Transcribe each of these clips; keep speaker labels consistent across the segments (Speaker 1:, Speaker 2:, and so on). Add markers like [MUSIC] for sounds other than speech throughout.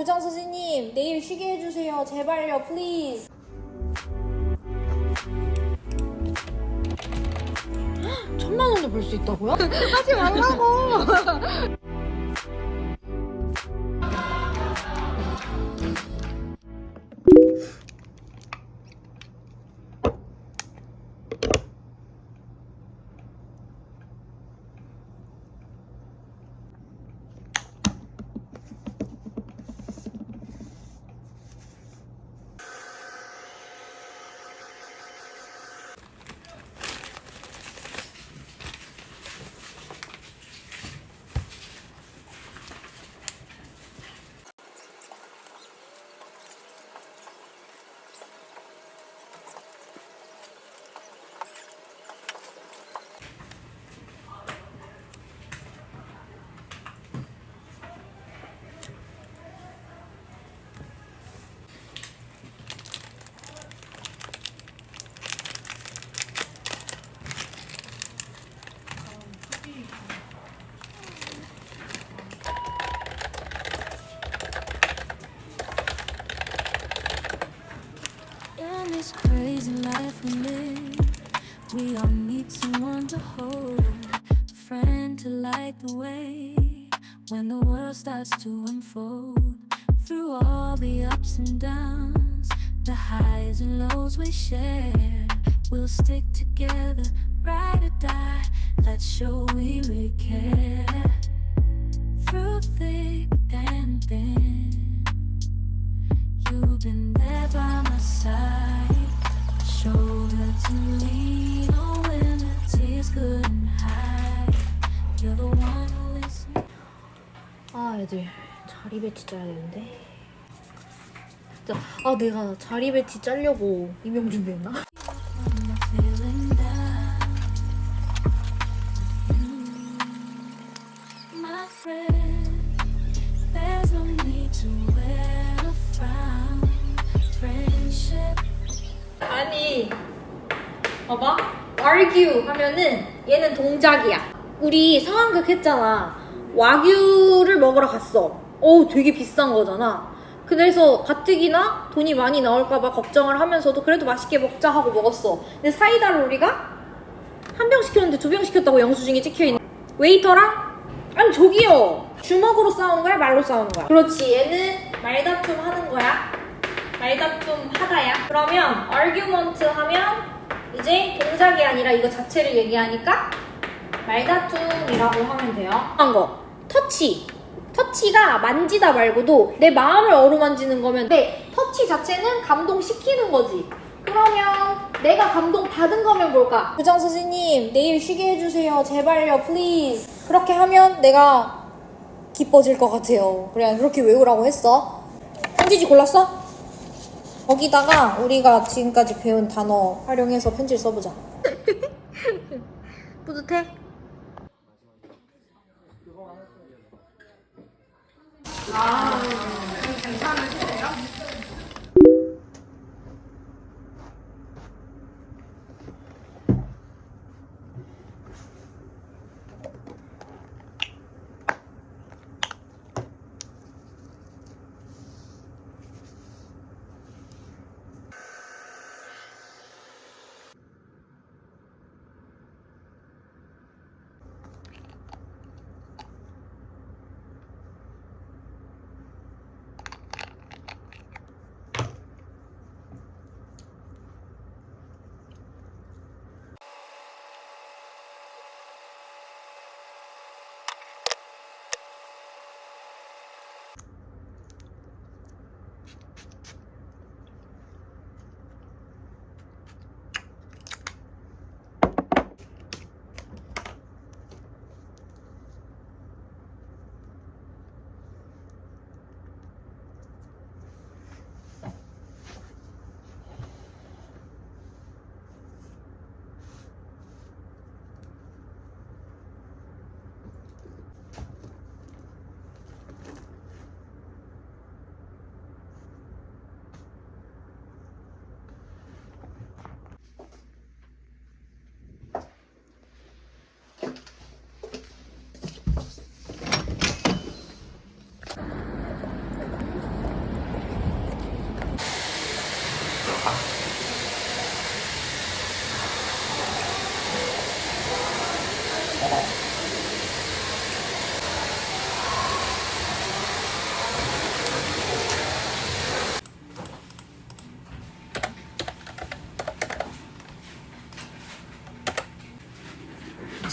Speaker 1: 부장 선생님 내일 쉬게 해주세요. 제발요 플리즈 천만 원도 벌 수 있다고요? 하지 말라고 [LAUGHS]
Speaker 2: this crazy life we live, we all need someone to hold, a friend to light the way when the world starts to unfold. Through all the ups and downs, the highs and lows we share, we'll stick together, ride or die. Let's show we really care. Through thick and thin.
Speaker 1: 아 자리배치 짜야 되는데 진짜 아 내가 자리배치 짜려고 임용 준비했나? Argue 하면은 얘는 동작이야. 우리 상황극 했잖아. 와규를 먹으러 갔어. 어 되게 비싼 거잖아. 그래서 가뜩이나 돈이 많이 나올까봐 걱정을 하면서도 그래도 맛있게 먹자 하고 먹었어. 근데 사이다를 우리가 한 병 시켰는데 두 병 시켰다고 영수증에 찍혀있는 웨이터랑? 아니 저기요. 주먹으로 싸우는 거야 말로 싸우는 거야? 그렇지. 얘는 말다툼 하는 거야. 말다툼 하다야. 그러면 argument 하면 이제 동작이 아니라 이거 자체를 얘기하니까 말다툼이라고 하면 돼요. 한 거. 터치. 터치가 만지다 말고도 내 마음을 어루만지는 거면 내 터치 자체는 감동시키는 거지. 그러면 내가 감동 받은 거면 뭘까? 부장 선생님 내일 쉬게 해주세요. 제발요, 플리즈. 그렇게 하면 내가 기뻐질 것 같아요. 그래, 그렇게 외우라고 했어. 편지지 골랐어? 거기다가 우리가 지금까지 배운 단어 활용해서 편지를 써보자. [LAUGHS] 뿌듯해? 아, 괜찮으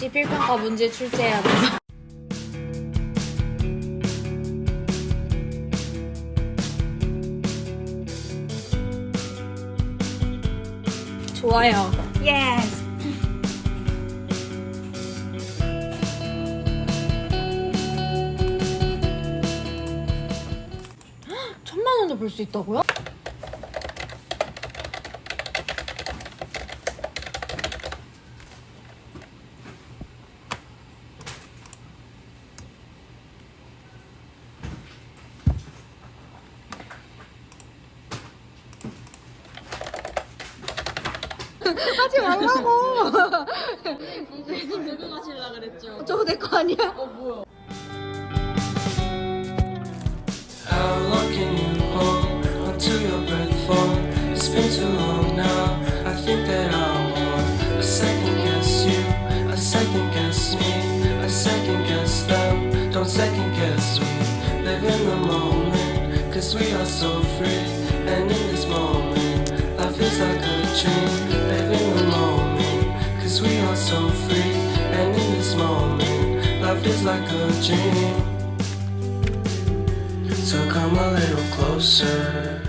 Speaker 1: 기필평가 문제 출제해야 돼. [LAUGHS] 좋아요. 예스. [GASPS] 천만 원을 벌수 있다고요? 하지 말라고.
Speaker 3: 들고 가실라 그랬죠.
Speaker 1: 저거 내 거 아니야?
Speaker 4: How long can you hold until your breath fall? It's been too long now. I think that I want a second guess you, a second guess me, a second guess them. Don't second guess me. Live in the moment, cause we are so free. And in this moment, life is like a dream. Cause we are so free. And in this moment, life is like a dream. So come a little closer.